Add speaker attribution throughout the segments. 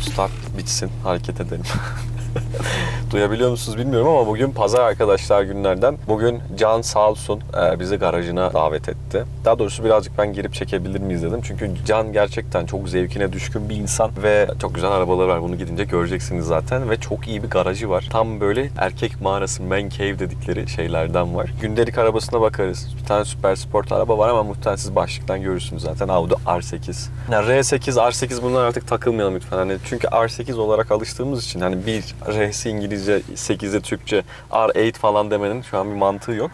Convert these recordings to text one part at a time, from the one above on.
Speaker 1: saat bitsin hareket edelim. Duyabiliyor musunuz bilmiyorum ama bugün pazar arkadaşlar günlerden. Bugün Can sağ olsun e, bizi garajına davet etti. Daha doğrusu birazcık ben girip çekebilir miyiz dedim. Çünkü Can gerçekten çok zevkine düşkün bir insan ve çok güzel arabaları var. Bunu gidince göreceksiniz zaten ve çok iyi bir garajı var. Tam böyle erkek mağarası, man cave dedikleri şeylerden var. Gündelik arabasına bakarız. Bir tane süper sport araba var ama muhtemelen siz başlıktan görürsünüz zaten. Audi R8. Yani R8, R8 bunlar artık takılmayalım lütfen. Hani çünkü R8 olarak alıştığımız için hani bir R'si İngilizce, 8'de Türkçe, R8 falan demenin şu an bir mantığı yok.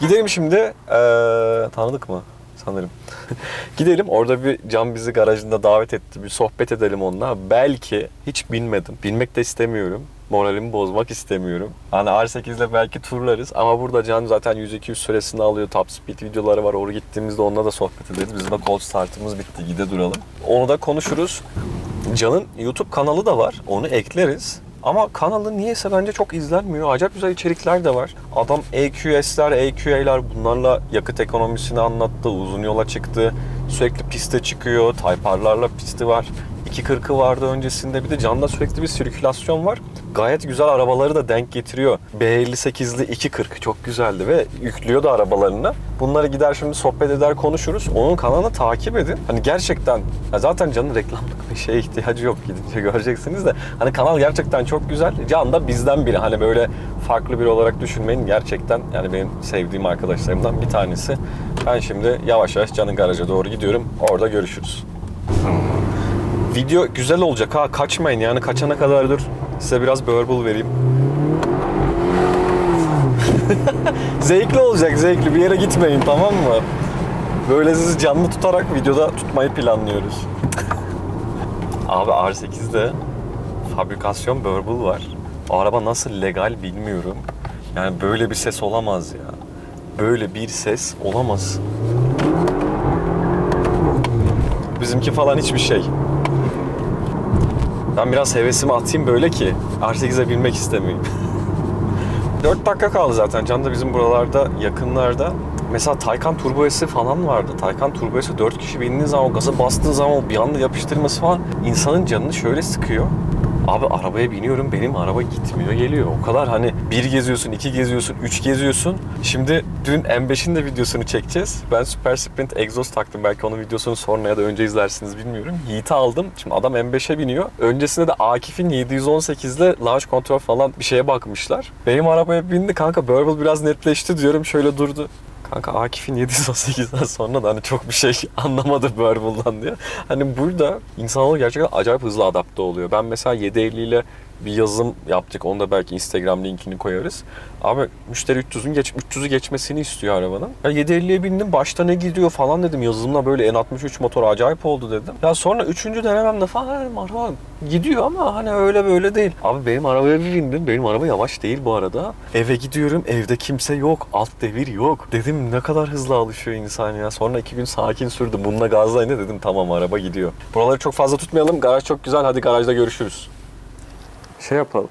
Speaker 1: Gidelim şimdi. Ee, tanıdık mı? Sanırım. Gidelim orada bir Can bizi garajında davet etti. Bir sohbet edelim onunla. Belki hiç binmedim. Binmek de istemiyorum. Moralimi bozmak istemiyorum. Hani R8'le belki turlarız ama burada Can zaten 100-200 süresini alıyor. Top speed videoları var. Oraya gittiğimizde onunla da sohbet ederiz. Bizim de cold startımız bitti. Gide duralım. Onu da konuşuruz. Can'ın YouTube kanalı da var. Onu ekleriz. Ama kanalı niyeyse bence çok izlenmiyor. Acayip güzel içerikler de var. Adam EQS'ler, EQA'lar bunlarla yakıt ekonomisini anlattı. Uzun yola çıktı. Sürekli piste çıkıyor. Type R'larla pisti var. 240'ı vardı öncesinde. Bir de Can'da sürekli bir sirkülasyon var. Gayet güzel arabaları da denk getiriyor. B58'li 240 çok güzeldi ve yüklüyor da arabalarını. Bunları gider şimdi sohbet eder konuşuruz. Onun kanalını takip edin. Hani gerçekten ya zaten Can'ın reklamlık bir şeye ihtiyacı yok gidince göreceksiniz de. Hani kanal gerçekten çok güzel. Can da bizden biri. Hani böyle farklı biri olarak düşünmeyin. Gerçekten yani benim sevdiğim arkadaşlarımdan bir tanesi. Ben şimdi yavaş yavaş Can'ın garaja doğru gidiyorum. Orada görüşürüz. Video güzel olacak ha kaçmayın yani kaçana kadar dur. Size biraz verbal vereyim. zevkli olacak zevkli bir yere gitmeyin tamam mı? Böyle sizi canlı tutarak videoda tutmayı planlıyoruz. Abi R8'de fabrikasyon verbal var. O araba nasıl legal bilmiyorum. Yani böyle bir ses olamaz ya. Böyle bir ses olamaz. Bizimki falan hiçbir şey. Ben biraz hevesimi atayım böyle ki R8'e binmek istemeyeyim. 4 dakika kaldı zaten. Can da bizim buralarda yakınlarda. Mesela Taycan Turbo S'i falan vardı. Taycan Turbo S'i 4 kişi bindiğin zaman o gaza bastığın zaman o bir anda yapıştırması falan insanın canını şöyle sıkıyor. Abi arabaya biniyorum benim araba gitmiyor geliyor. O kadar hani bir geziyorsun, iki geziyorsun, üç geziyorsun. Şimdi dün M5'in de videosunu çekeceğiz. Ben Super Sprint egzoz taktım. Belki onun videosunu sonra ya da önce izlersiniz bilmiyorum. Yiğit'i aldım. Şimdi adam M5'e biniyor. Öncesinde de Akif'in 718'le launch control falan bir şeye bakmışlar. Benim arabaya bindi kanka Burble biraz netleşti diyorum. Şöyle durdu. Kanka Akif'in 718'den sonra da hani çok bir şey anlamadı Burble'dan diye. Hani burada insanoğlu gerçekten acayip hızlı adapte oluyor. Ben mesela 750 ile bir yazım yaptık. Onu da belki Instagram linkini koyarız. Abi müşteri 300'ün geç 300'ü geçmesini istiyor arabanın. Ya 750'ye bindim başta ne gidiyor falan dedim. Yazılımla böyle N63 motor acayip oldu dedim. Ya sonra 3. denememde falan dedim araba gidiyor ama hani öyle böyle değil. Abi benim arabaya bir bindim. Benim araba yavaş değil bu arada. Eve gidiyorum evde kimse yok. Alt devir yok. Dedim ne kadar hızlı alışıyor insan ya. Sonra iki gün sakin sürdüm. Bununla gazlayınca dedim tamam araba gidiyor. Buraları çok fazla tutmayalım. Garaj çok güzel. Hadi garajda görüşürüz. Şey yapalım.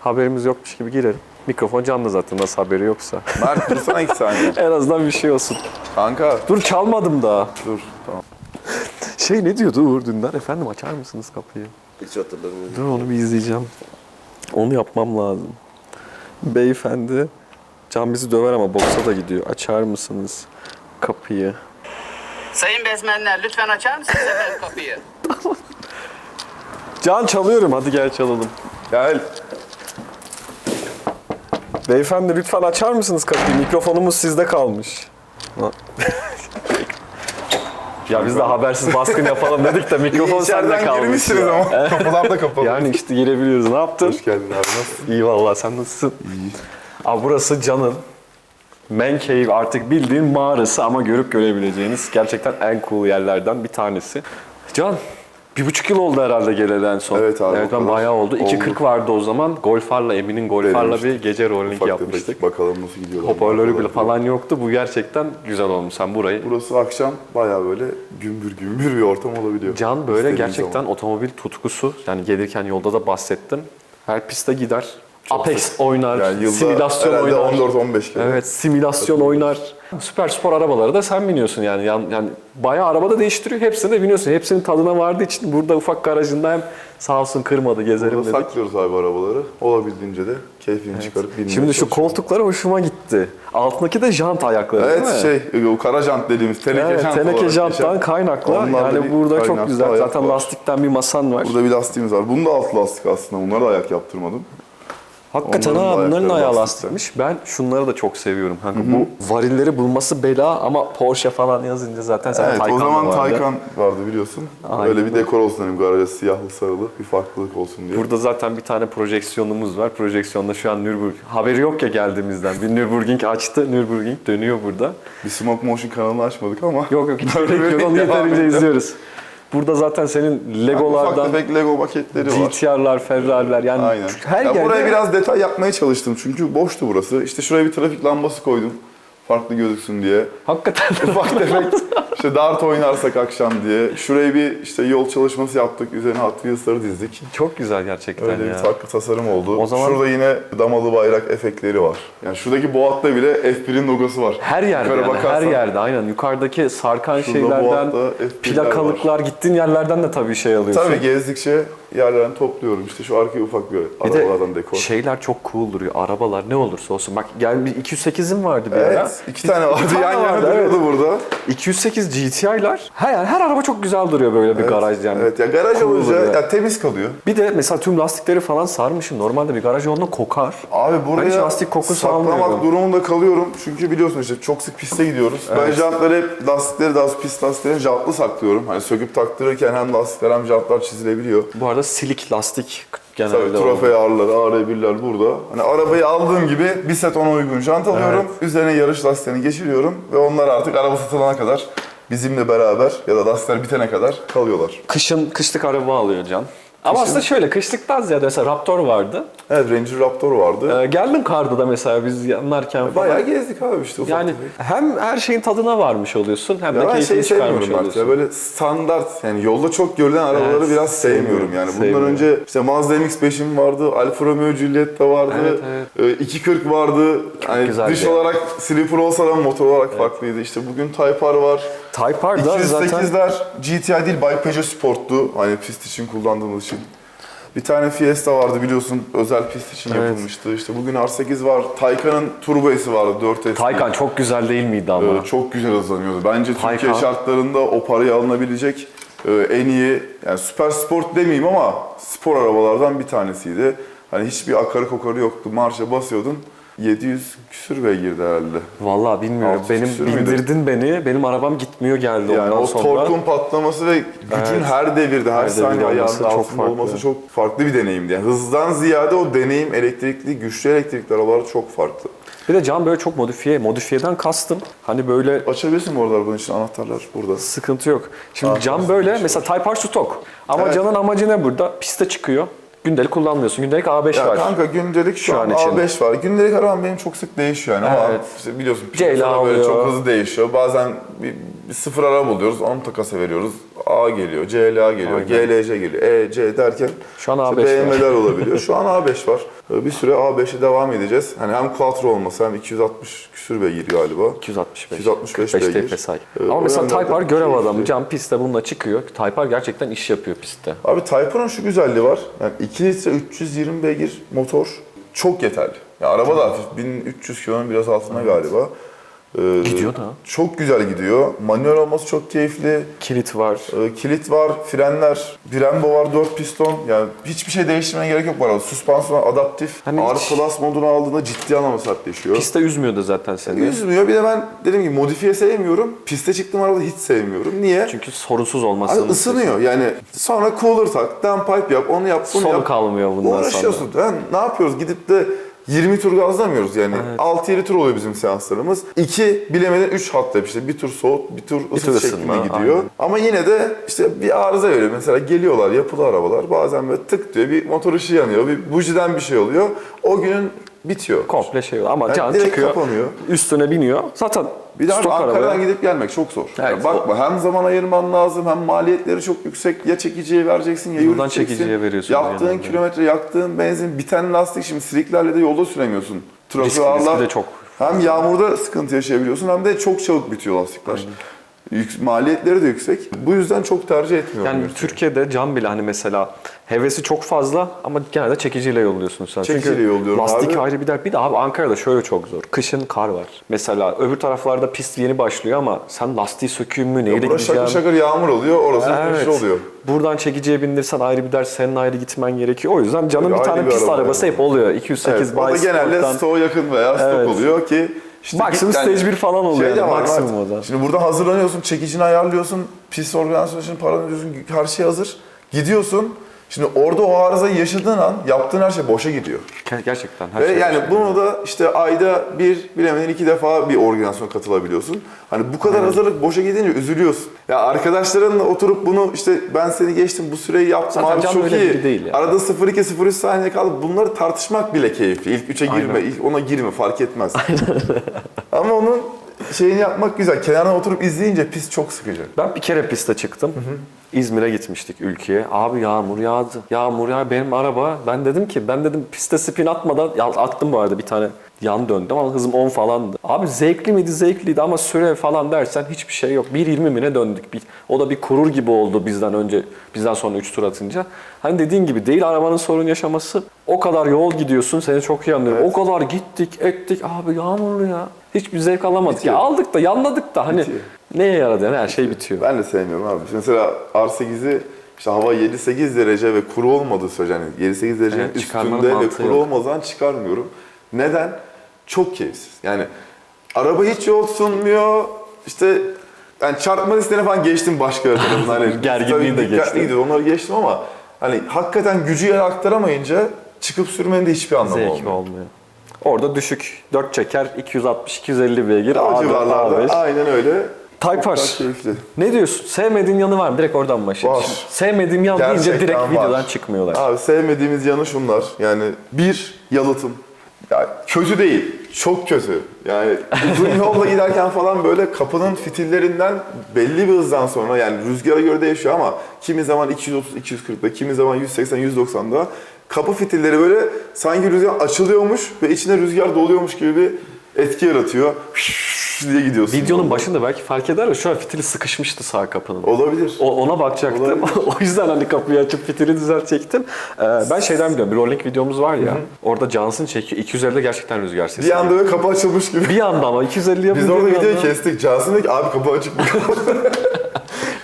Speaker 1: Haberimiz yokmuş gibi girelim. Mikrofon canlı zaten nasıl haberi yoksa.
Speaker 2: Mert dursana iki saniye.
Speaker 1: en azından bir şey olsun.
Speaker 2: Kanka
Speaker 1: Dur çalmadım daha.
Speaker 2: dur tamam.
Speaker 1: Şey ne diyordu Uğur Dündar? Efendim açar mısınız kapıyı?
Speaker 3: Hiç hatırlamıyorum.
Speaker 1: Dur onu bir izleyeceğim. Onu yapmam lazım. Beyefendi Can bizi döver ama boksa da gidiyor. Açar mısınız kapıyı?
Speaker 4: Sayın bezmenler lütfen açar mısınız efendim kapıyı?
Speaker 1: Can çalıyorum hadi gel çalalım.
Speaker 2: Gel.
Speaker 1: Beyefendi lütfen açar mısınız kapıyı? Mikrofonumuz sizde kalmış. ya biz de habersiz baskın yapalım dedik de mikrofon sende
Speaker 2: İçeriden
Speaker 1: kalmış.
Speaker 2: girmişsiniz
Speaker 1: ya.
Speaker 2: ama kapılar da kapalı.
Speaker 1: Yani işte girebiliyoruz. Ne yaptın?
Speaker 2: Hoş geldin abi nasılsın?
Speaker 1: İyi vallahi sen nasılsın?
Speaker 2: İyi.
Speaker 1: Abi burası Can'ın Man Cave artık bildiğin mağarası ama görüp görebileceğiniz gerçekten en cool yerlerden bir tanesi. Can, bir buçuk yıl oldu herhalde geleli en son.
Speaker 2: Evet abi,
Speaker 1: Evet ben bayağı oldu. 2.40
Speaker 2: Oldu.
Speaker 1: vardı o zaman. Golfarla, Emin'in Golfarla bir gece rolling
Speaker 2: Ufak
Speaker 1: yapmıştık.
Speaker 2: bakalım nasıl gidiyor.
Speaker 1: Hoparlörü bile falan yoktu. Bu gerçekten güzel olmuş. Sen burayı
Speaker 2: Burası akşam baya böyle gümbür gümbür bir ortam olabiliyor.
Speaker 1: Can böyle
Speaker 2: İstediğin
Speaker 1: gerçekten
Speaker 2: zaman.
Speaker 1: otomobil tutkusu. Yani gelirken yolda da bahsettim. Her piste gider.
Speaker 2: Çok
Speaker 1: Apex oynar,
Speaker 2: Yani
Speaker 1: simülasyon oynar.
Speaker 2: 14-15 kere.
Speaker 1: Evet, simülasyon oynar. Süper spor arabaları da sen biniyorsun yani. yani. Yani bayağı araba da değiştiriyor. Hepsine de biniyorsun. Hepsinin tadına vardığı için burada ufak garajında hem sağ olsun kırmadı gezerim
Speaker 2: Burada
Speaker 1: dedik.
Speaker 2: saklıyoruz abi arabaları. Olabildiğince de keyfini çıkarıp binmeye
Speaker 1: Şimdi şu koltukları hoşuma gitti. Altındaki de jant ayakları değil mi?
Speaker 2: Evet şey o kara jant dediğimiz teneke
Speaker 1: Evet,
Speaker 2: jant
Speaker 1: teneke janttan kaynaklı.
Speaker 2: Onlarla
Speaker 1: Yani burada çok güzel. Zaten
Speaker 2: var.
Speaker 1: lastikten bir masan var.
Speaker 2: Burada bir lastiğimiz var. Bunun da alt lastik aslında. Bunlara da ayak yaptırmadım.
Speaker 1: Hakikaten
Speaker 2: Onların
Speaker 1: ha bunların ayağı lastikmiş. Ben şunları da çok seviyorum. Kanka bu varilleri bulması bela ama Porsche falan yazınca zaten sen
Speaker 2: Evet
Speaker 1: Taycan
Speaker 2: o zaman
Speaker 1: vardı.
Speaker 2: Taycan vardı biliyorsun.
Speaker 1: Aynen
Speaker 2: Öyle bir dekor olsun dedim garaja siyahlı sarılı bir farklılık olsun diye.
Speaker 1: Burada zaten bir tane projeksiyonumuz var. Projeksiyonda şu an Nürburgring. Haberi yok ya geldiğimizden. Bir Nürburgring açtı. Nürburgring dönüyor burada.
Speaker 2: Bir Smoke Motion kanalını açmadık ama.
Speaker 1: Yok yok hiç gerek yok. Onu yeterince izliyoruz. Burada zaten senin
Speaker 2: Ufak
Speaker 1: Legolardan
Speaker 2: tefek Lego maketleri var.
Speaker 1: GTR'lar, Ferrari'ler yani
Speaker 2: Aynen.
Speaker 1: her
Speaker 2: ya
Speaker 1: yerde
Speaker 2: Buraya biraz detay yapmaya çalıştım çünkü boştu burası. İşte şuraya bir trafik lambası koydum. Farklı gözüksün diye.
Speaker 1: hakikaten
Speaker 2: Ufak tefek işte dart oynarsak akşam diye. Şuraya bir işte yol çalışması yaptık. Üzerine Hot Wheels'ları dizdik.
Speaker 1: çok güzel gerçekten
Speaker 2: Öyle
Speaker 1: ya.
Speaker 2: bir farklı tasarım oldu.
Speaker 1: O zaman-
Speaker 2: Şurada yine damalı bayrak efektleri var. Yani şuradaki Boat'ta bile F1'in logosu var.
Speaker 1: Her yerde
Speaker 2: Yukarı
Speaker 1: yani, her
Speaker 2: bakarsan-
Speaker 1: yerde aynen. Yukarıdaki sarkan şeylerden,
Speaker 2: bu altta F1'ler
Speaker 1: plakalıklar, gittiğin yerlerden de tabii şey alıyorsun.
Speaker 2: Tabii gezdikçe yerlerden topluyorum. İşte şu arkaya ufak bir,
Speaker 1: Bir de
Speaker 2: arabalardan dekor.
Speaker 1: şeyler çok cool duruyor. Arabalar ne olursa olsun. Bak gel bir 208'im vardı bir ara.
Speaker 2: Evet, iki tane vardı
Speaker 1: tane
Speaker 2: yan yana
Speaker 1: vardı,
Speaker 2: duruyordu burada.
Speaker 1: 208 GTI'lar. Her, her araba çok güzel duruyor böyle bir garaj yani.
Speaker 2: Evet ya garaj
Speaker 1: Cool
Speaker 2: olunca
Speaker 1: duruyor.
Speaker 2: ya temiz kalıyor.
Speaker 1: Bir de mesela tüm lastikleri falan sarmışım. Normalde bir garaj olduğunda kokar.
Speaker 2: Abi buraya
Speaker 1: hiç lastik kokusu
Speaker 2: saklamak
Speaker 1: almıyorum.
Speaker 2: durumunda kalıyorum. Çünkü biliyorsun işte çok sık piste gidiyoruz. Ben jantları hep lastikleri daha pist lastiklerini jantlı saklıyorum. Hani söküp taktırırken hem lastikler hem jantlar çizilebiliyor.
Speaker 1: Bu arada silik lastik genelde
Speaker 2: Tabii trofey
Speaker 1: oluyor.
Speaker 2: ağırları, AR1'ler burada. Hani arabayı aldığım gibi bir set ona uygun jant alıyorum. Üzerine yarış lastiğini geçiriyorum ve onlar artık araba satılana kadar bizimle beraber ya da lastikler bitene kadar kalıyorlar.
Speaker 1: Kışın kışlık araba alıyor Can. Ama aslında şöyle kışlıktan ziyade mesela Raptor vardı.
Speaker 2: Evet Ranger Raptor vardı.
Speaker 1: Ee, geldim karda da mesela biz yanlarken falan.
Speaker 2: Bayağı gezdik abi işte ufak
Speaker 1: Yani
Speaker 2: tefek.
Speaker 1: hem her şeyin tadına varmış oluyorsun hem de
Speaker 2: Ya ben
Speaker 1: keyfini çıkarmış
Speaker 2: sevmiyorum artık
Speaker 1: oluyorsun.
Speaker 2: ya böyle standart yani yolda çok görülen arabaları
Speaker 1: Evet,
Speaker 2: biraz sevmiyorum
Speaker 1: sevmiyorum,
Speaker 2: yani. Bundan
Speaker 1: sevmiyorum.
Speaker 2: önce işte Mazda MX-5'im vardı, Alfa Romeo Giulietta vardı,
Speaker 1: Evet,
Speaker 2: e, 240 vardı. Hani
Speaker 1: güzeldi
Speaker 2: dış
Speaker 1: ya.
Speaker 2: olarak sleeper olsa da motor olarak farklıydı. İşte bugün Type R var.
Speaker 1: Type R da zaten
Speaker 2: 208'ler GTI değil Bay Peugeot Sport'tu. Hani pist için kullandığımız için. Bir tane Fiesta vardı biliyorsun özel pist için
Speaker 1: Evet.
Speaker 2: yapılmıştı. İşte bugün R8 var. Taycan'ın Turbo S'i vardı 4S.
Speaker 1: Taycan çok güzel değil miydi ama?
Speaker 2: Ee, çok güzel hızlanıyordu. Bence Türkiye
Speaker 1: Taycan.
Speaker 2: şartlarında o parayı alınabilecek e, en iyi, yani süper sport demeyeyim ama spor arabalardan bir tanesiydi. Hani hiçbir akarı kokarı yoktu. Marşa basıyordun. 700 küsür beygirdi herhalde.
Speaker 1: Vallahi bilmiyorum.
Speaker 2: Altı
Speaker 1: Benim
Speaker 2: küsür müydü?
Speaker 1: bindirdin beni. Benim arabam gitmiyor geldi
Speaker 2: Yani
Speaker 1: ondan
Speaker 2: o
Speaker 1: sonra.
Speaker 2: torkun patlaması ve gücün
Speaker 1: Evet.
Speaker 2: her devirde, her,
Speaker 1: Her
Speaker 2: saniye
Speaker 1: devirde olması
Speaker 2: ayağında
Speaker 1: çok
Speaker 2: altında
Speaker 1: farklı.
Speaker 2: olması çok farklı bir deneyimdi. Yani hızdan ziyade o deneyim elektrikli, güçlü elektrikli arabalar çok farklı.
Speaker 1: Bir de Can böyle çok modifiye. Modifiyeden kastım. Hani böyle
Speaker 2: Açabilirsin bu arada bunun için anahtarlar burada.
Speaker 1: sıkıntı yok. Şimdi
Speaker 2: Aa, nasıl
Speaker 1: böyle mesela Type R stok. Ama
Speaker 2: Evet.
Speaker 1: Can'ın amacı ne burada? Piste çıkıyor. Gündelik kullanmıyorsun. Gündelik A5
Speaker 2: Ya
Speaker 1: var.
Speaker 2: kanka gündelik şu,
Speaker 1: Şu
Speaker 2: an,
Speaker 1: an için.
Speaker 2: A5 var. Gündelik arabam benim çok sık değişiyor yani ama
Speaker 1: Evet.
Speaker 2: işte biliyorsun böyle çok hızlı değişiyor. Bazen bir, bir sıfır araba buluyoruz, onu takasa veriyoruz. A geliyor, CLA geliyor,
Speaker 1: Aynen.
Speaker 2: GLC geliyor, E, C derken
Speaker 1: Şu an
Speaker 2: işte
Speaker 1: A5 var.
Speaker 2: BMW'ler olabiliyor. Şu an A5 var. Ee, Bir süre A5'e devam edeceğiz. Hani hem quattro olması hem 260 küsür beygir galiba.
Speaker 1: 265.
Speaker 2: 265
Speaker 1: 45
Speaker 2: beygir.
Speaker 1: TFSI.
Speaker 2: Ee,
Speaker 1: Ama mesela Type R görev adamı. Can pistte bununla çıkıyor. Type R gerçekten iş yapıyor pistte.
Speaker 2: Abi Type-R'ın şu güzelliği var. Yani 2 litre 320 beygir motor çok yeterli. Ya araba da hafif 1300 kilonun biraz altında galiba. Ee,
Speaker 1: Gidiyor da.
Speaker 2: Çok güzel gidiyor. Manuel olması çok keyifli.
Speaker 1: Kilit var.
Speaker 2: Ee, kilit var, frenler, Brembo var, 4 piston. Yani hiçbir şey değiştirmeye gerek yok bu arada. Süspansiyon adaptif.
Speaker 1: Hani
Speaker 2: Ağır
Speaker 1: hiç-
Speaker 2: Plus modunu aldığında ciddi anlamda sertleşiyor.
Speaker 1: Piste üzmüyor da zaten seni.
Speaker 2: Üzmüyor. Bir de ben dediğim gibi modifiye sevmiyorum. Piste çıktığım arabada hiç sevmiyorum. Niye?
Speaker 1: Çünkü sorunsuz olmasını
Speaker 2: Abi ısınıyor yani sonra cooler tak, downpipe yap, onu yap, bunu
Speaker 1: Sonu
Speaker 2: yap.
Speaker 1: kalmıyor bundan sonra.
Speaker 2: Uğraşıyorsun. Yani ne yapıyoruz? Gidip de 20 tur gazlamıyoruz yani. 6-7 tur oluyor bizim seanslarımız. 2 bilemeden 3 hat yap işte. Bir tur soğut, bir tur ısıt
Speaker 1: tur
Speaker 2: şeklinde
Speaker 1: ısınma,
Speaker 2: gidiyor.
Speaker 1: aynen.
Speaker 2: Ama yine de işte bir arıza veriyor. Mesela geliyorlar yapılı arabalar. Bazen böyle tık diyor bir motor ışığı yanıyor. Bir bujiden bir şey oluyor. O günün bitiyor.
Speaker 1: Komple şey ama
Speaker 2: Yani
Speaker 1: Can
Speaker 2: direkt
Speaker 1: çıkıyor.
Speaker 2: kapanıyor.
Speaker 1: Üstüne biniyor. Zaten
Speaker 2: Bir de abi Ankara'dan
Speaker 1: arabaya.
Speaker 2: gidip gelmek çok zor.
Speaker 1: Evet,
Speaker 2: Yani bakma hem zaman ayırman lazım hem maliyetleri çok yüksek. Ya çekiciye vereceksin ya
Speaker 1: Buradan
Speaker 2: yürüteceksin.
Speaker 1: çekiciye veriyorsun
Speaker 2: Yaktığın
Speaker 1: genelde.
Speaker 2: kilometre, yaktığın benzin, biten lastik şimdi siliklerle de yolda süremiyorsun.
Speaker 1: Riskli,
Speaker 2: Trofi ağırlar.
Speaker 1: riskli de çok
Speaker 2: Hem yağmurda sıkıntı yaşayabiliyorsun hem de çok çabuk bitiyor lastikler. Yük- maliyetleri de yüksek. Bu yüzden çok tercih etmiyorum.
Speaker 1: Yani. Türkiye'de cam bile hani mesela hevesi çok fazla ama genelde çekiciyle yolluyorsun sen.
Speaker 2: Çekiciyle
Speaker 1: Çünkü
Speaker 2: yolluyorum
Speaker 1: lastik
Speaker 2: abi.
Speaker 1: ayrı bir dert. Bir de abi Ankara'da şöyle çok zor. Kışın kar var. Mesela öbür taraflarda pist yeni başlıyor ama sen lastiği sökeyim mü, neyle
Speaker 2: Burası şakır
Speaker 1: gideceğim?
Speaker 2: şakır yağmur oluyor, orası
Speaker 1: Evet.
Speaker 2: oluyor.
Speaker 1: Buradan çekiciye bindirsen ayrı bir ders, senin ayrı gitmen gerekiyor. O yüzden
Speaker 2: Tabii
Speaker 1: bir tane
Speaker 2: bir
Speaker 1: pist
Speaker 2: araba
Speaker 1: arabası
Speaker 2: yani.
Speaker 1: hep oluyor. 208
Speaker 2: Evet, o da genelde stoğa yakın veya stok
Speaker 1: Evet.
Speaker 2: oluyor ki işte
Speaker 1: Maksimum
Speaker 2: yani
Speaker 1: stage bir falan oluyor
Speaker 2: Şey
Speaker 1: yani, maksimum o da.
Speaker 2: Şimdi burada hazırlanıyorsun, çekicini ayarlıyorsun, pist organizasyonu paranı ödüyorsun, her şey hazır. Gidiyorsun. Şimdi orada o arızayı yaşadığın an yaptığın her şey boşa gidiyor.
Speaker 1: Ger- Gerçekten her
Speaker 2: Ve
Speaker 1: şey.
Speaker 2: yani bunu da işte ayda bir, bilemedin iki defa bir organizasyon katılabiliyorsun. Hani bu kadar hazırlık boşa gidince üzülüyorsun. Ya arkadaşlarınla oturup bunu işte ben seni geçtim, bu süreyi yaptım
Speaker 1: Zaten
Speaker 2: abi
Speaker 1: Can
Speaker 2: çok
Speaker 1: öyle
Speaker 2: iyi.
Speaker 1: biri değil ya.
Speaker 2: Arada 0-2-0-3 saniye kaldı. Bunları tartışmak bile keyifli. İlk üçe girme,
Speaker 1: Aynen.
Speaker 2: ilk ona girme fark etmez. Ama onun şeyini yapmak güzel. Kenardan oturup izleyince pist çok sıkıcı.
Speaker 1: Ben bir kere piste çıktım. İzmir'e gitmiştik ülkeye. Abi yağmur yağdı. Yağmur ya benim araba. Ben dedim ki ben dedim piste spin atmadan ya attım bu arada bir tane yan döndüm ama hızım 10 falandı. Abi zevkli miydi? Zevkliydi ama süre falan dersen hiçbir şey yok. 1.20 mi ne döndük? Bir, o da bir kurur gibi oldu bizden önce, bizden sonra 3 tur atınca. Hani dediğin gibi değil arabanın sorun yaşaması. O kadar yol gidiyorsun seni çok iyi anlıyorum. O kadar gittik ettik abi yağmurlu ya. Hiçbir zevk alamadık.
Speaker 2: Bitiyor.
Speaker 1: Ya aldık da yanladık da hani
Speaker 2: Bitiyor.
Speaker 1: neye yaradı yani her şey bitiyor.
Speaker 2: Ben de sevmiyorum abi. Mesela R8'i işte hava 7-8 derece ve kuru olmadığı sürece hani 7-8 derecenin
Speaker 1: Evet,
Speaker 2: üstünde ve kuru olmadan çıkarmıyorum. Neden? Çok keyifsiz. Yani araba hiç yol sunmuyor. İşte yani çarpma listene falan geçtim başka tarafından. Hani
Speaker 1: Gerginliği de geçtin.
Speaker 2: gidiyor, Onları geçtim ama hani hakikaten gücü yere aktaramayınca çıkıp sürmenin de hiçbir anlamı
Speaker 1: Zevki
Speaker 2: olmuyor.
Speaker 1: olmuyor. Orada düşük 4 çeker 260-250 beygir.
Speaker 2: O
Speaker 1: A4,
Speaker 2: civarlarda
Speaker 1: A5.
Speaker 2: aynen öyle. Keyifli.
Speaker 1: Ne diyorsun? Sevmediğin yanı var mı? Direkt oradan başlayalım.
Speaker 2: Var.
Speaker 1: Şimdi Sevmediğim yan deyince
Speaker 2: Gerçekten
Speaker 1: direkt
Speaker 2: var.
Speaker 1: videodan çıkmıyorlar.
Speaker 2: Abi sevmediğimiz yanı şunlar. Yani bir yalıtım. Ya kötü değil. Çok kötü. Yani uzun yolla giderken falan böyle kapının fitillerinden belli bir hızdan sonra yani rüzgara göre değişiyor ama kimi zaman 230-240'da, kimi zaman 180-190'da kapı fitilleri böyle sanki rüzgar açılıyormuş ve içine rüzgar doluyormuş gibi bir etki yaratıyor. diye gidiyorsun.
Speaker 1: Videonun başında belki fark eder de şu an fitili sıkışmıştı sağ kapının.
Speaker 2: Olabilir.
Speaker 1: O, ona bakacaktım.
Speaker 2: Olabilir.
Speaker 1: o yüzden hani kapıyı açıp fitili düzeltecektim. Ee, ben şeyden biliyorum. Bir rolling videomuz var ya. Orada Johnson çekiyor. 250'de gerçekten rüzgar sesi.
Speaker 2: Bir anda böyle kapı açılmış gibi.
Speaker 1: Bir anda ama 250 yapınca
Speaker 2: Biz orada videoyu kestik. Cansın dedi ki abi kapı açık mı?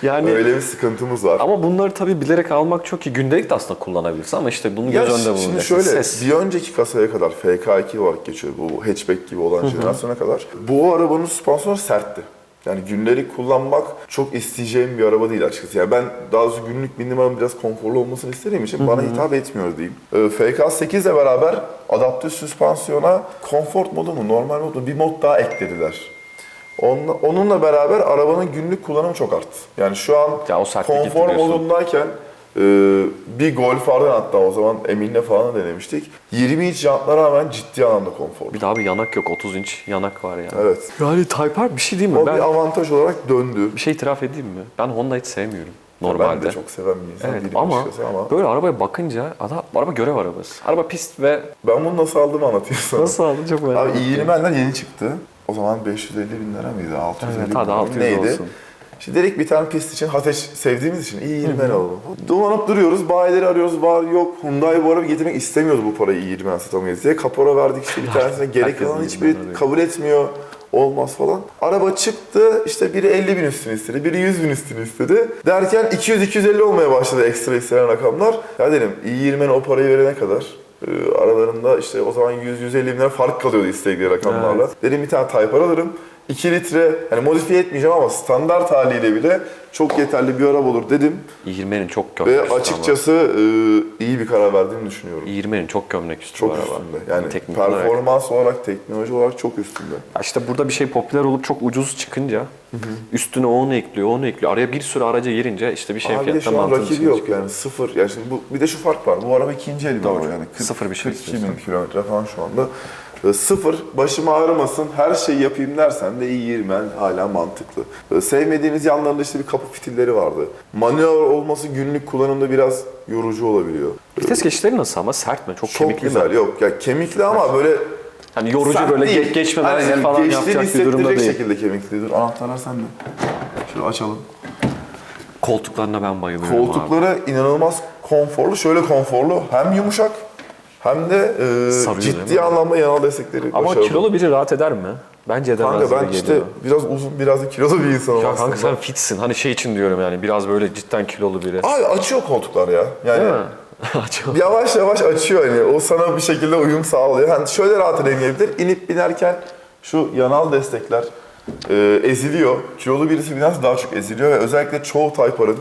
Speaker 1: Yani
Speaker 2: Öyle bir sıkıntımız var.
Speaker 1: Ama bunları tabii bilerek almak çok iyi. Gündelik de aslında kullanabilirsin ama işte bunu göz önünde
Speaker 2: şimdi
Speaker 1: bulunduruyorsun.
Speaker 2: şöyle
Speaker 1: Ses.
Speaker 2: bir önceki kasaya kadar FK2 olarak geçiyor bu hatchback gibi olan jenerasyona kadar. Bu arabanın süspansiyonu sertti. Yani gündelik kullanmak çok isteyeceğim bir araba değil açıkçası. Yani ben daha doğrusu günlük arabanın biraz konforlu olmasını istediğim için bana hitap etmiyor diyeyim. Ee, FK8 ile beraber adaptif süspansiyona konfort modu mu normal modu mu bir mod daha eklediler. Onunla, onunla beraber arabanın günlük kullanımı çok arttı. Yani şu an
Speaker 1: Ya o
Speaker 2: konfor modundayken e, bir Golf R'dan hatta o zaman Emin'le falan da denemiştik. 20 inç jantlara rağmen ciddi anlamda konforlu.
Speaker 1: Bir daha bir yanak yok. 30 inç yanak var yani.
Speaker 2: Evet.
Speaker 1: Yani Type R bir şey değil mi?
Speaker 2: O
Speaker 1: ben
Speaker 2: bir avantaj olarak döndü.
Speaker 1: bir şey itiraf edeyim mi? Ben Honda'yı hiç sevmiyorum
Speaker 2: Ben
Speaker 1: normalde.
Speaker 2: de çok seven bir insan
Speaker 1: Evet
Speaker 2: değilim
Speaker 1: ama,
Speaker 2: ama
Speaker 1: böyle arabaya bakınca adam, araba görev arabası. Araba pist ve
Speaker 2: ben bunu nasıl aldığımı anlatayım sana.
Speaker 1: nasıl aldın çok merak
Speaker 2: Abi
Speaker 1: ediyorum.
Speaker 2: i20'ler yeni çıktı. O zaman 550 bin lira mıydı? 650
Speaker 1: Evet,
Speaker 2: bin
Speaker 1: hadi
Speaker 2: lira mı?
Speaker 1: 600
Speaker 2: neydi?
Speaker 1: olsun.
Speaker 2: İşte dedik bir tane pist için Ateş sevdiğimiz için i20 alalım. Dolanıp duruyoruz, bayileri arıyoruz, var yok. Hyundai bu araba getirmek istemiyordu bu parayı i20'den satamayız diye. Kapora verdik işte bir tanesine gerek
Speaker 1: i20'den
Speaker 2: hiçbiri kabul etmiyor. Olmaz falan. Araba çıktı işte biri 50 bin üstünü istedi, biri 100 bin üstünü istedi. Derken 200-250 olmaya başladı ekstra istenen rakamlar. Ya dedim i20'nin o parayı verene kadar aralarında işte o zaman 100-150 bin lira fark kalıyordu istedikleri rakamlarla. Dedim bir tane Type R alırım. 2 litre, hani modifiye etmeyeceğim ama standart haliyle bile çok yeterli bir araba olur dedim.
Speaker 1: i20'nin çok
Speaker 2: Ve
Speaker 1: gömlek üstü
Speaker 2: açıkçası e, iyi bir karar verdiğimi düşünüyorum.
Speaker 1: ama. i20'nin çok gömlek üstü
Speaker 2: Çok
Speaker 1: bu araba.
Speaker 2: üstünde. Yani
Speaker 1: Teknik olarak.
Speaker 2: performans olarak, teknoloji olarak çok üstünde.
Speaker 1: Ya İşte burada bir şey popüler olup çok ucuz çıkınca üstüne onu ekliyor, onu ekliyor. Araya bir sürü araca girince işte bir şey
Speaker 2: Abi bir de
Speaker 1: fiyattan
Speaker 2: şu an
Speaker 1: mantığın
Speaker 2: rakibi yok
Speaker 1: çıkıyor.
Speaker 2: yani sıfır. Yani şimdi bu, bir de şu fark var. Bu araba ikinci el bir araba yani. 40,
Speaker 1: Sıfır bir şey
Speaker 2: 42 bin kilometre falan şu anda. Ee, Sıfır, başım ağrımasın, her şeyi yapayım dersen de iyi 20 hala mantıklı. Ee, Sevmediğimiz yanlarında işte bir kapı fitilleri vardı. Manuel olması günlük kullanımda biraz yorucu olabiliyor.
Speaker 1: Vites geçişleri nasıl ama sert mi? Çok,
Speaker 2: Çok
Speaker 1: kemikli
Speaker 2: güzel,
Speaker 1: mi?
Speaker 2: yok ya kemikli ama böyle
Speaker 1: Hani yorucu
Speaker 2: Sert
Speaker 1: böyle
Speaker 2: değil.
Speaker 1: ge- geçmeden
Speaker 2: Aynen, yani
Speaker 1: falan yapacak bir durumda değil.
Speaker 2: şekilde kemiklidir. Anahtarlar sende. Şöyle açalım.
Speaker 1: Koltuklarına ben bayılıyorum abi.
Speaker 2: Koltukları inanılmaz konforlu. Şöyle konforlu. Hem yumuşak hem de e,
Speaker 1: Sarıyor
Speaker 2: ciddi anlamda yanal destekleri
Speaker 1: Ama
Speaker 2: başarılı.
Speaker 1: kilolu biri rahat eder mi? Bence edemez
Speaker 2: Kanka ben
Speaker 1: gibi
Speaker 2: işte
Speaker 1: geliyor.
Speaker 2: biraz uzun biraz da kilolu bir insanım
Speaker 1: Ya
Speaker 2: aslında.
Speaker 1: kanka sen fitsin. Hani şey için diyorum yani biraz böyle cidden kilolu biri.
Speaker 2: Abi açıyor koltuklar ya. Yani
Speaker 1: Değil mi?
Speaker 2: Yavaş yavaş açıyor hani. O sana bir şekilde uyum sağlıyor. Hani şöyle rahat edemeyebilir. İnip binerken şu yanal destekler e, eziliyor. Kilolu birisi biraz daha çok eziliyor ve özellikle çoğu Type-R'ın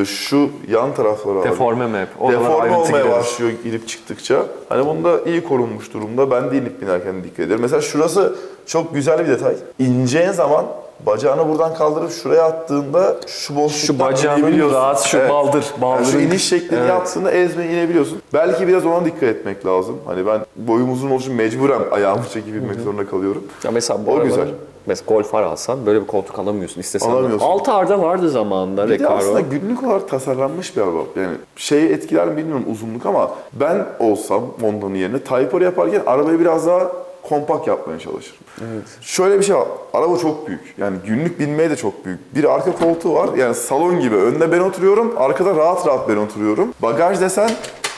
Speaker 2: e, şu yan tarafları.
Speaker 1: Deforme mi hep? Oralara
Speaker 2: Deforme
Speaker 1: ayrıntı
Speaker 2: olmaya
Speaker 1: gidiyor.
Speaker 2: başlıyor girip çıktıkça. Hani bunda iyi korunmuş durumda. Ben de inip binerken dikkat ederim. Mesela şurası çok güzel bir detay. İneceğin zaman bacağını buradan kaldırıp şuraya attığında şu boşluktan
Speaker 1: Şu bacağının
Speaker 2: inebiliyorsun.
Speaker 1: rahat, şu baldır,
Speaker 2: Yani şu iniş şeklini
Speaker 1: Evet.
Speaker 2: yaptığında ezme inebiliyorsun. Belki biraz ona dikkat etmek lazım. Hani ben boyum uzun olduğu için mecburen ayağımı çekip inmek zorunda kalıyorum.
Speaker 1: Ya mesela bu
Speaker 2: O
Speaker 1: arabanın-
Speaker 2: güzel.
Speaker 1: Mesela Golf R alsan böyle bir koltuk alamıyorsun istesen.
Speaker 2: Alamıyorsun.
Speaker 1: 6 R'da vardı zamanında
Speaker 2: Bir de
Speaker 1: Recaro.
Speaker 2: aslında günlük olarak tasarlanmış bir araba. Yani şeyi etkiler mi bilmiyorum uzunluk ama ben olsam Honda'nın yerine Type R yaparken arabayı biraz daha kompakt yapmaya çalışırım.
Speaker 1: Evet.
Speaker 2: Şöyle bir şey var. Araba çok büyük. Yani günlük binmeye de çok büyük. Bir arka koltuğu var. Yani salon gibi. Önde ben oturuyorum. Arkada rahat rahat ben oturuyorum. Bagaj desen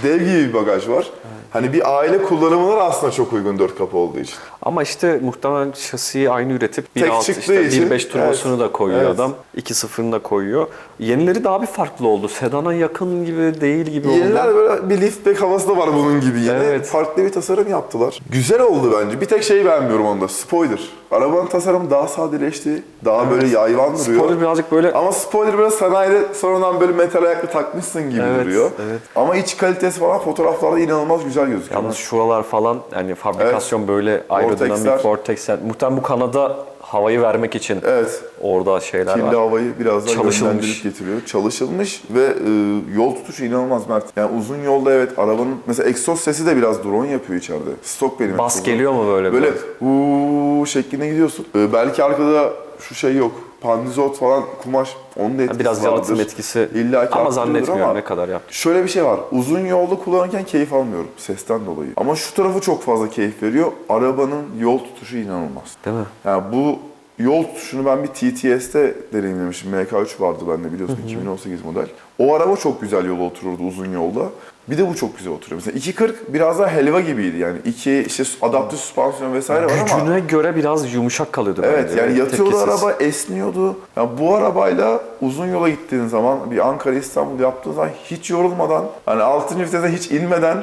Speaker 2: dev gibi bir bagaj var. Hani bir aile kullanımına da aslında çok uygun dört kapı olduğu için.
Speaker 1: Ama işte muhtemelen şasiyi aynı üretip
Speaker 2: Tek
Speaker 1: 1.6
Speaker 2: çıktığı
Speaker 1: işte
Speaker 2: için,
Speaker 1: 1.5 turbosunu da koyuyor
Speaker 2: evet.
Speaker 1: adam. 2.0'ını da koyuyor. Yenileri daha bir farklı oldu. Sedana yakın gibi değil gibi
Speaker 2: Yeniler
Speaker 1: oldu.
Speaker 2: böyle bir liftback havası da var bunun gibi yine.
Speaker 1: Evet.
Speaker 2: Farklı bir tasarım yaptılar. Güzel oldu bence. Bir tek şeyi beğenmiyorum onda. Spoiler. Arabanın tasarımı daha sadeleşti. Daha böyle yayvan duruyor.
Speaker 1: Spoiler birazcık böyle
Speaker 2: Ama spoiler böyle sanayide sonradan böyle metal ayaklı takmışsın gibi
Speaker 1: Evet,
Speaker 2: duruyor.
Speaker 1: evet.
Speaker 2: Ama iç kalitesi falan fotoğraflarda inanılmaz güzel gözüküyor.
Speaker 1: Yalnız şuralar falan yani fabrikasyon böyle aerodinamik vortex. Yani muhtemelen bu kanada havayı vermek için
Speaker 2: Evet.
Speaker 1: orada şeyler
Speaker 2: Kirli
Speaker 1: var.
Speaker 2: havayı biraz daha yönlendirip getiriyor. Çalışılmış ve e, yol tutuşu inanılmaz Mert. Yani uzun yolda evet arabanın mesela egzoz sesi de biraz drone yapıyor içeride. Stok benim.
Speaker 1: Bas geliyor mu böyle?
Speaker 2: Böyle uuu şeklinde gidiyorsun. E, belki arkada şu şey yok. Pandizot falan kumaş onun da etkisi
Speaker 1: Biraz
Speaker 2: vardır.
Speaker 1: yalıtım etkisi
Speaker 2: İlla ki
Speaker 1: ama zannetmiyorum
Speaker 2: ama
Speaker 1: ne kadar yaptı.
Speaker 2: Şöyle bir şey var. Uzun yolda kullanırken keyif almıyorum sesten dolayı. Ama şu tarafı çok fazla keyif veriyor. Arabanın yol tutuşu inanılmaz.
Speaker 1: Değil mi?
Speaker 2: Yani bu yol tutuşunu ben bir TTS'te deneyimlemiştim. MK3 vardı bende biliyorsun 2018 model. O araba çok güzel yola otururdu uzun yolda. Bir de bu çok güzel oturuyor. Mesela 240 biraz daha helva gibiydi yani. İki işte adaptif süspansiyon vesaire var ama.
Speaker 1: Gücüne göre biraz yumuşak kalıyordu
Speaker 2: Evet
Speaker 1: bence.
Speaker 2: yani yatıyordu
Speaker 1: Tepkisiz.
Speaker 2: araba esniyordu. Yani bu arabayla uzun yola gittiğin zaman bir Ankara İstanbul yaptığın zaman hiç yorulmadan hani 6. vitese hiç inmeden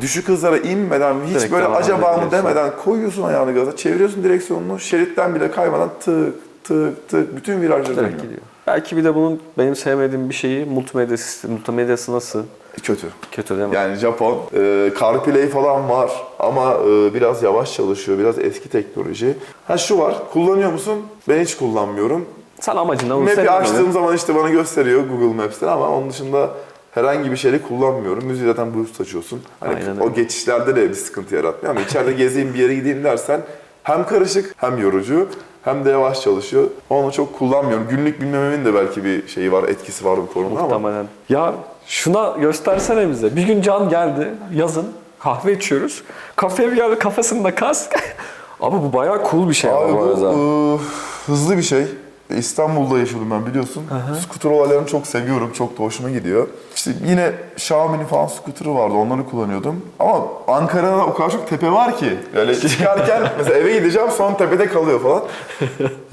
Speaker 2: düşük hızlara inmeden hiç
Speaker 1: Direkt
Speaker 2: böyle acaba mı demeden koyuyorsun ayağını gaza çeviriyorsun direksiyonunu şeritten bile kaymadan tık tık tık bütün virajları
Speaker 1: Direkt
Speaker 2: dönüyor.
Speaker 1: gidiyor. Belki bir de bunun benim sevmediğim bir şeyi multimedya sistemi. Multimedyası nasıl?
Speaker 2: Kötü.
Speaker 1: Kötü değil mi?
Speaker 2: Yani Japon e, CarPlay falan var ama e, biraz yavaş çalışıyor, biraz eski teknoloji. Ha şu var, kullanıyor musun? Ben hiç kullanmıyorum.
Speaker 1: Sen amacından onu
Speaker 2: Map'i açtığım zaman işte bana gösteriyor Google Maps'ten ama onun dışında herhangi bir şeyle kullanmıyorum. Müziği zaten Bluetooth açıyorsun. Hani
Speaker 1: Aynen
Speaker 2: o
Speaker 1: öyle.
Speaker 2: geçişlerde de bir sıkıntı yaratmıyor ama içeride gezeyim bir yere gideyim dersen hem karışık hem yorucu hem de yavaş çalışıyor. Onu çok kullanmıyorum. Günlük bilmememin de belki bir şeyi var, etkisi var bu konuda ama.
Speaker 1: Muhtemelen. Ya şuna göstersene bize. Bir gün Can geldi yazın kahve içiyoruz. Kafeye bir geldi kafasında kask. Abi bu bayağı cool bir şey
Speaker 2: Abi
Speaker 1: ama bu
Speaker 2: bu
Speaker 1: arada.
Speaker 2: ıı, hızlı bir şey. İstanbul'da yaşadım ben biliyorsun. Skuter olaylarını çok seviyorum. Çok da hoşuma gidiyor. İşte yine Xiaomi'nin falan skuterı vardı. Onları kullanıyordum. Ama Ankara'da o kadar çok tepe var ki. Yani çıkarken mesela eve gideceğim son tepede kalıyor falan.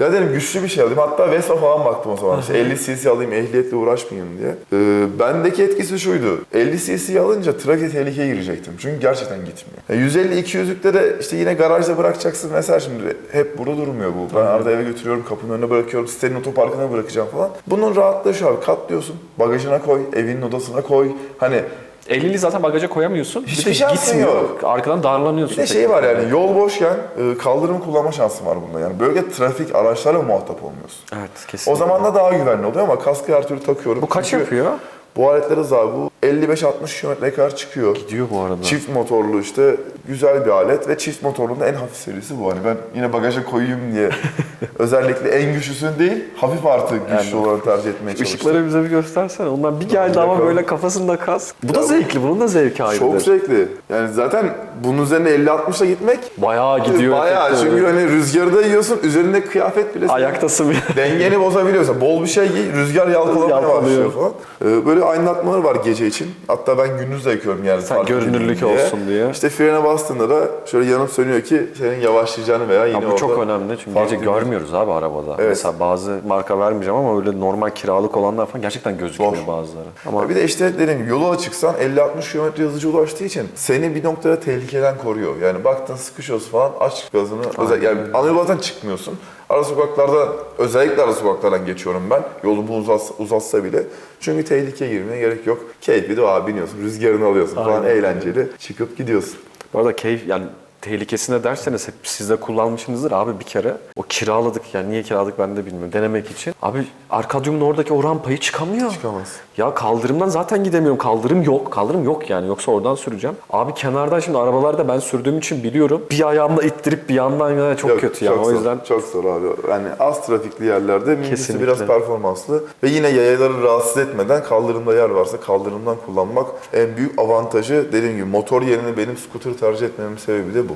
Speaker 2: ya dedim güçlü bir şey alayım. Hatta Vespa falan baktım o zaman. İşte 50 cc alayım ehliyetle uğraşmayayım diye. Ee, bendeki etkisi şuydu. 50 cc alınca trafiğe tehlikeye girecektim. Çünkü gerçekten gitmiyor. Ya 150-200'lükte de işte yine garajda bırakacaksın mesela şimdi hep burada durmuyor bu. Ben arada eve götürüyorum, kapının önüne bırakıyorum, sitenin otoparkına bırakacağım falan. Bunun rahatlığı şu abi, katlıyorsun, bagajına koy, evinin odasına koy. Hani
Speaker 1: 50'li zaten bagaja koyamıyorsun.
Speaker 2: Hiçbir
Speaker 1: bir de
Speaker 2: şansın
Speaker 1: gitmiyor.
Speaker 2: yok.
Speaker 1: Arkadan darlanıyorsun.
Speaker 2: bir de şey var yani yol boşken e, kaldırım kullanma şansın var bunda. Yani bölge trafik araçlarla muhatap olmuyorsun.
Speaker 1: Evet kesin.
Speaker 2: O zaman da daha güvenli oluyor ama kaskı her türlü takıyorum.
Speaker 1: bu kaç
Speaker 2: Çünkü
Speaker 1: yapıyor?
Speaker 2: Bu aletler hızlı abi. Bu 55-60 kilometre kadar çıkıyor.
Speaker 1: Gidiyor bu arada.
Speaker 2: Çift motorlu işte güzel bir alet ve çift motorluğun da en hafif serisi bu. Hani ben yine bagaja koyayım diye özellikle en güçlüsünü değil, hafif artı güçlü olanı tercih etmeye çalıştım.
Speaker 1: Işıkları bize bir göstersene. Ondan bir geldi ama böyle kafasında kas. Bu da
Speaker 2: Ya bu-
Speaker 1: zevkli. Bunun da zevki ayrıdır.
Speaker 2: Çok zevkli. Yani zaten bunun üzerine 50-60'la gitmek
Speaker 1: Bayağı gidiyor.
Speaker 2: Bayağı çünkü hani rüzgarda yiyorsun, üzerinde kıyafet bile
Speaker 1: Ayaktasın
Speaker 2: dengeni bozabiliyorsa. Bol bir şey giy, rüzgar yalpalamaya başlıyor falan. Ee, böyle aydınlatmaları var gece için. Hatta ben gündüz de yakıyorum yani.
Speaker 1: Sen görünürlük
Speaker 2: diye.
Speaker 1: olsun diye.
Speaker 2: İşte frene bastığında da şöyle yanıp sönüyor ki senin yavaşlayacağını veya yine
Speaker 1: Ya bu çok önemli çünkü gece görmüyoruz abi arabada.
Speaker 2: Evet.
Speaker 1: Mesela bazı marka vermeyeceğim ama öyle normal kiralık olanlar falan gerçekten gözükmüyor
Speaker 2: Zor.
Speaker 1: bazıları. Ama
Speaker 2: Bir de işte dediğim gibi yola çıksan 50-60 km hızlıca ulaştığı için seni bir noktada tehlikeden koruyor. Yani baktın sıkışıyorsun falan aç gazını. Özel, yani ana yollardan çıkmıyorsun. Ara sokaklarda özellikle ara sokaklardan geçiyorum ben. Yolu bu uzatsa, uzatsa bile. Çünkü tehlikeye girmeye gerek yok. Keyifli de abi biniyorsun, rüzgarını alıyorsun falan
Speaker 1: Aynen.
Speaker 2: eğlenceli. Çıkıp gidiyorsun.
Speaker 1: bu arada keyif yani tehlikesine derseniz hep siz de kullanmışsınızdır abi bir kere. O kiraladık yani niye kiraladık ben de bilmiyorum denemek için. Abi Arkadyum'un oradaki o rampayı çıkamıyor.
Speaker 2: Çıkamaz.
Speaker 1: Ya kaldırımdan zaten gidemiyorum. Kaldırım yok. Kaldırım yok yani. Yoksa oradan süreceğim. Abi kenardan şimdi arabalarda ben sürdüğüm için biliyorum. Bir ayağımla ittirip bir yandan ya çok
Speaker 2: Yok,
Speaker 1: kötü yani.
Speaker 2: çok
Speaker 1: O
Speaker 2: zor,
Speaker 1: yüzden
Speaker 2: çok zor abi. Yani az trafikli yerlerde
Speaker 1: Kesinlikle.
Speaker 2: biraz performanslı ve yine yayaları rahatsız etmeden kaldırımda yer varsa kaldırımdan kullanmak en büyük avantajı. Dediğim gibi motor yerine benim scooter tercih etmemin sebebi de bu.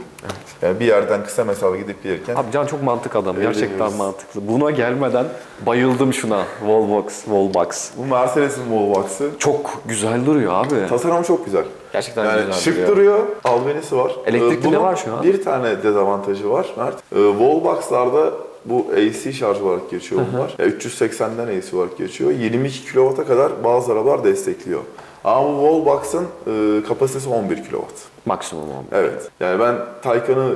Speaker 2: Yani bir yerden kısa mesafe gidip gelirken
Speaker 1: Abi Can çok mantık adamı. Gerçekten mantıklı. Buna gelmeden bayıldım şuna. Wallbox, Wallbox.
Speaker 2: bu Mercedes'in Wallbox'ı
Speaker 1: çok güzel duruyor abi.
Speaker 2: tasarım çok güzel.
Speaker 1: Gerçekten
Speaker 2: Yani
Speaker 1: güzel
Speaker 2: şık
Speaker 1: duruyor.
Speaker 2: duruyor. Albenisi var.
Speaker 1: Elektrikli
Speaker 2: Ee,
Speaker 1: ne
Speaker 2: bunun
Speaker 1: var şu an?
Speaker 2: Bir tane dezavantajı var Mert. Ee, Wallbox'larda bu AC şarj olarak geçiyor bunlar. Ya 380'den AC olarak geçiyor. 22 kW'a kadar bazı arabalar destekliyor. Ama bu Wallbox'ın e, kapasitesi 11 kW.
Speaker 1: Maksimum oldu.
Speaker 2: Evet. Yani ben Taycan'ı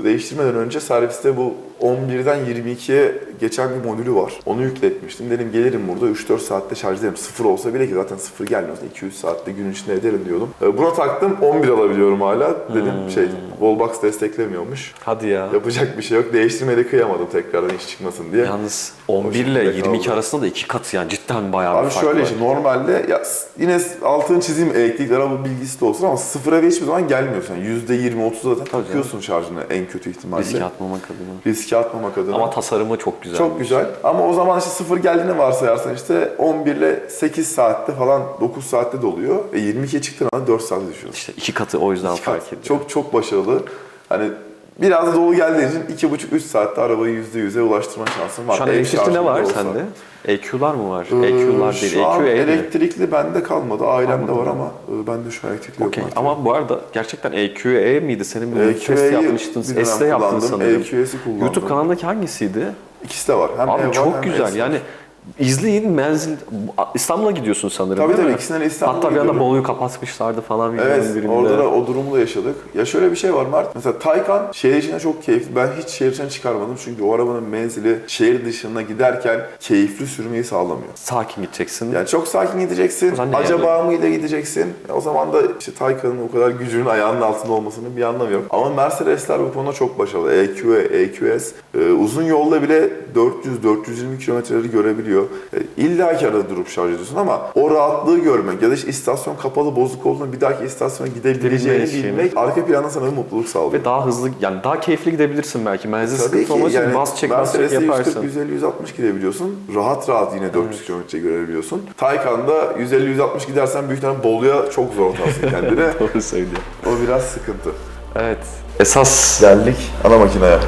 Speaker 2: e, değiştirmeden önce serviste bu 11'den 22'ye geçen bir modülü var. Onu yükletmiştim. Dedim gelirim burada 3-4 saatte şarj ederim. Sıfır olsa bile ki zaten sıfır gelmiyorsa 200 saatte gün içinde ederim diyordum. E, buna taktım 11 alabiliyorum hala. Dedim
Speaker 1: Hmm.
Speaker 2: şey Wallbox desteklemiyormuş.
Speaker 1: Hadi ya.
Speaker 2: Yapacak bir şey yok. Değiştirmeye de kıyamadım tekrardan iş çıkmasın diye.
Speaker 1: Yalnız 11 ile
Speaker 2: şekilde
Speaker 1: 22
Speaker 2: kaldı.
Speaker 1: arasında da iki katı yani cidden bayağı bir
Speaker 2: Abi
Speaker 1: fark
Speaker 2: şöyle
Speaker 1: var.
Speaker 2: işte normalde ya yine altını çizeyim elektrikli araba bilgisi de olsun ama sıfıra ve hiçbir zaman gelmiyorsun. Yani %20-30 zaten
Speaker 1: canım.
Speaker 2: takıyorsun şarjını en kötü ihtimalle.
Speaker 1: Riske atmamak adına.
Speaker 2: Riske atmamak adına.
Speaker 1: Ama tasarımı çok güzel.
Speaker 2: çok güzel. Ama o zaman işte sıfır geldiğini varsayarsan işte 11 ile 8 saatte falan 9 saatte doluyor. E 22'ye çıktığın anda 4 saate düşüyorsun.
Speaker 1: İşte iki katı o yüzden
Speaker 2: İki
Speaker 1: fark
Speaker 2: kat.
Speaker 1: ediyor.
Speaker 2: Çok çok başarılı. Hani biraz dolu geldiği için 2,5-3 saatte arabayı %100'e ulaştırma şansın var.
Speaker 1: Şu an
Speaker 2: Ev
Speaker 1: elektrikli ne
Speaker 2: şarjında
Speaker 1: var
Speaker 2: olsa.
Speaker 1: sende? EQ'lar mı var?
Speaker 2: Ee,
Speaker 1: EQ'lar değil,
Speaker 2: Şu an
Speaker 1: EQE mi?
Speaker 2: elektrikli bende kalmadı. Ailemde var ama e, bende şu an elektrikli yok.
Speaker 1: Okey.
Speaker 2: artık.
Speaker 1: Ama bu arada gerçekten EQE miydi? Senin bir test
Speaker 2: EQE'yi
Speaker 1: yapmıştın.
Speaker 2: bir dönem
Speaker 1: S'te yaptın
Speaker 2: kullandım.
Speaker 1: sanırım.
Speaker 2: EQS'i kullandım.
Speaker 1: YouTube kanalındaki hangisiydi?
Speaker 2: İkisi de var. Hem ev
Speaker 1: Abi
Speaker 2: var
Speaker 1: çok
Speaker 2: hem
Speaker 1: güzel.
Speaker 2: ev.
Speaker 1: Yani izleyin menzil İstanbul'a gidiyorsun sanırım
Speaker 2: Tabii tabii, ikisinden de İstanbul'a
Speaker 1: Hatta bir anda. Bolu'yu kapatmışlardı falan videonun
Speaker 2: Evet,
Speaker 1: birinde.
Speaker 2: orada da o durumu da yaşadık. Ya şöyle bir şey var Mert. Mesela Taycan şehir içinde çok keyifli. Ben hiç şehir içine çıkarmadım çünkü o arabanın menzili şehir dışına giderken keyifli sürmeyi sağlamıyor.
Speaker 1: Sakin gideceksin.
Speaker 2: Yani çok sakin gideceksin. Acaba
Speaker 1: yani?
Speaker 2: mıyla gideceksin? O zaman da işte Taycan'ın o kadar gücünün ayağının altında olmasının bir anlamı yok. Ama Mercedesler bu konuda çok başarılı. EQE, EQS e, uzun yolda bile 400-420 kilometreleri görebiliyor. E, İlla ki arada durup şarj ediyorsun ama o rahatlığı görmek ya da işte istasyon kapalı bozuk olduğunda bir dahaki istasyona gidebileceğini
Speaker 1: Gidebilme
Speaker 2: bilmek arka planda sana bir mutluluk sağlıyor.
Speaker 1: Ve daha hızlı yani daha keyifli gidebilirsin belki. Menzil
Speaker 2: Tabii
Speaker 1: sıkıntı için
Speaker 2: yani
Speaker 1: bas çek bas çek yaparsın.
Speaker 2: 140, 150, 160 gidebiliyorsun. Rahat rahat yine 400 kilometre görebiliyorsun. Taycan'da 150, 160 gidersen büyük ihtimalle Bolu'ya çok zor atarsın kendine.
Speaker 1: Doğru söylüyor.
Speaker 2: o biraz sıkıntı.
Speaker 1: Evet. Esas
Speaker 2: Geldik ana makineye.